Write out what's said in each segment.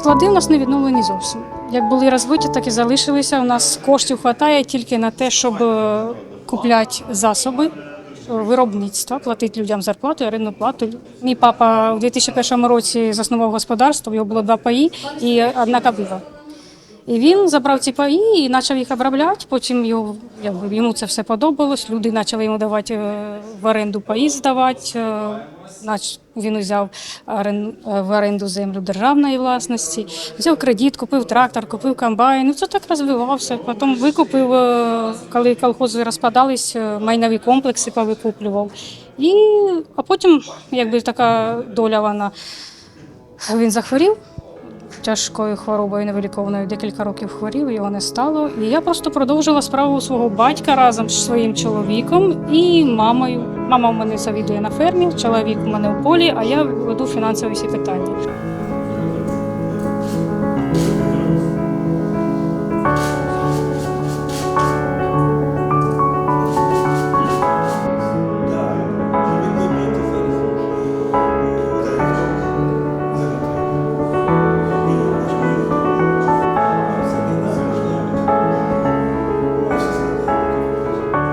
Склади у нас не відновлені зовсім. Як були розбиті, так і залишилися. У нас коштів вистачає тільки на те, щоб е, купляти засоби виробництва, платити людям зарплату, орендну плату. Мій папа у 2001 році заснував господарство, в Його було два паї і одна кабила. І він забрав ці паї і почав їх обробляти. Потім його, йому це все подобалось. Люди почали йому давати е, в оренду паї здавати. е, Він взяв е, в оренду землю державної власності, взяв кредит, купив трактор, купив комбайн. Ну, це так розвивався. Потім викупив, коли колхози розпадались, майнові комплекси повикуплював. І, а потім, якби така доля вона, він захворів тяжкою хворобою невилікованою декілька років хворів, його не стало. І я просто продовжила справу свого батька разом з своїм чоловіком і мамою. Мама в мене завідує на фермі, чоловік у мене у полі, а я веду фінансові всі питання.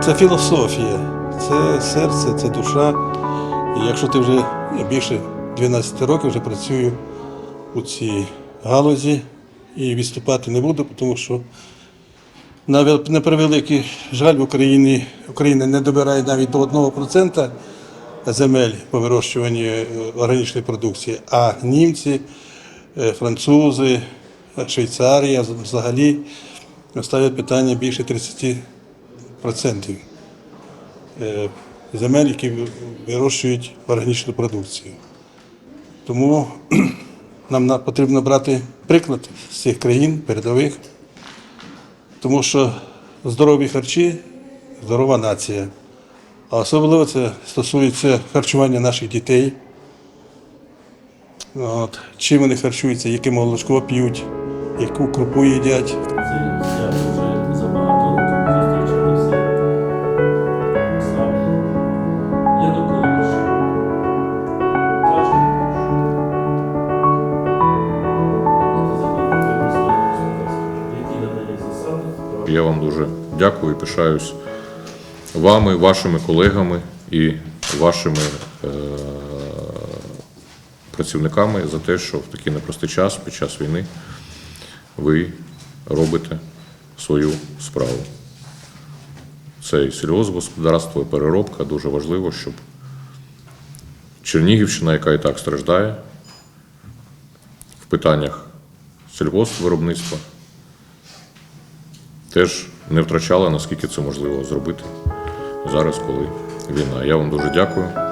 Це філософія, це серце, це душа. І якщо ти вже більше 12 років вже працюю у цій галузі і відступати не буду, тому що на превеликий жаль в Україні Україна не добирає навіть до 1% земель по вирощуванню е, органічної продукції, а німці, е, французи, Швейцарія взагалі ставлять питання більше 30% процентів е, земель, які вирощують органічну продукцію. Тому нам потрібно брати приклад з цих країн передових, тому що здорові харчі здорова нація. А особливо це стосується харчування наших дітей. От. Чим вони харчуються, яке молочко п'ють, яку крупу їдять. Я вам дуже дякую і пишаюсь вами, вашими колегами і вашими е- працівниками за те, що в такий непростий час під час війни ви робите свою справу. Це і сільгоспгосподарство, і переробка. Дуже важливо, щоб Чернігівщина, яка і так страждає в питаннях сільгоспвиробництва, теж не втрачала, наскільки це можливо зробити зараз, коли війна. Я вам дуже дякую.